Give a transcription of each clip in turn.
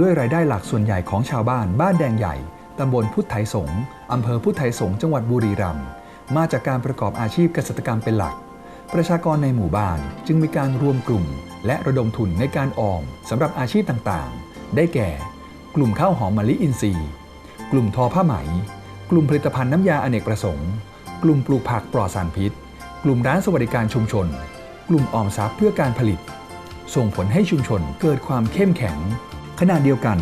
ด้วยรายได้หลักส่วนใหญ่ของชาวบ้านบ้านแดงใหญ่ ตำบลพุทธไทยสงอำเภอพุทธไทยสงจังหวัดบุรีรัมย์มาจากการประกอบอาชีพเกษตรกรรมเป็นหลัก ประชากรในหมู่บ้านจึงมีการรวมกลุ่ม และระดมทุนในการออมสำหรับอาชีพต่างๆ ได้แก่ กลุ่มข้าวหอมมะลิอินทรีย์ กลุ่มทอผ้าไหม กลุ่มผลิตภัณฑ์น้ำยาอเนกประสงค์ กลุ่มปลูกผักปลอดสารพิษ กลุ่มร้านสวัสดิการชุมชน กลุ่มออมทรัพย์เพื่อการผลิต ส่งผลให้ชุมชนเกิดความเข้มแข็ง ขณะเดียวกัน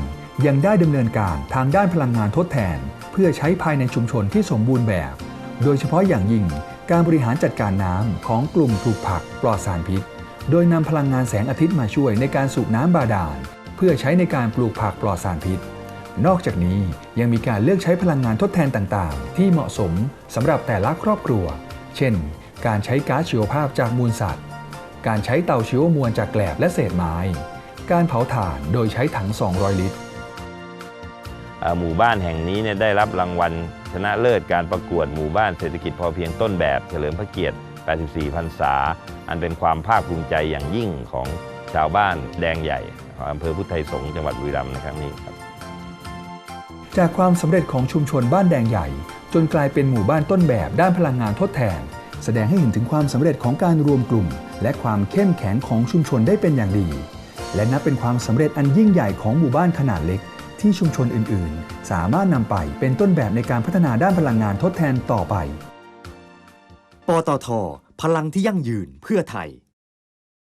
ยังได้ดำเนินการทางด้านพลังงานทดแทน เพื่อใช้ภายในชุมชนที่สมบูรณ์แบบ โดยเฉพาะอย่างยิ่งการบริหารจัดการน้ำของกลุ่มปลูกผักปลอดสารพิษ โดยนำพลังงานแสงอาทิตย์มาช่วยในการสูบน้ำบาดาล เพื่อใช้ในการปลูกผักปลอดสารพิษ นอกจากนี้ยังมีการเลือกใช้พลังงานทดแทนต่างๆ ที่เหมาะสมสำหรับแต่ละครอบครัว เช่น การใช้ก๊าซชีวภาพจากมูลสัตว์ การใช้เตาชีวมวลจากแกลบและเศษไม้ การเผาถ่านโดยใช้ถัง 200 ลิตรอ่าหมู่บ้านแห่งนี้เนี่ยได้รับรางวัลชนะเลิศการประกวดหมู่บ้านเศรษฐกิจพอเพียงต้นแบบเฉลิมพระเกียรติ 84 พรรษา อันเป็นความภาคภูมิใจอย่างยิ่งของชาวบ้านแดงใหญ่ของอำเภอพุทธไทยสงฆ์จังหวัดบุรีรัมย์ในครั้งนี้ครับจากความสำเร็จของชุมชนบ้านแดงใหญ่ จนกลายเป็นหมู่บ้านต้นแบบด้านพลังงานทดแทน แสดงให้เห็นถึงความสำเร็จของการรวมกลุ่ม และความเข้มแข็งของชุมชนได้เป็นอย่างดี และนับเป็นความสำเร็จอันยิ่งใหญ่ของหมู่บ้านขนาดเล็ก ที่ชุมชนอื่น ๆ สามารถนำไปเป็นต้นแบบในการพัฒนาด้านพลังงานทดแทนต่อไป ปตท พลังที่ยั่งยืนเพื่อไทย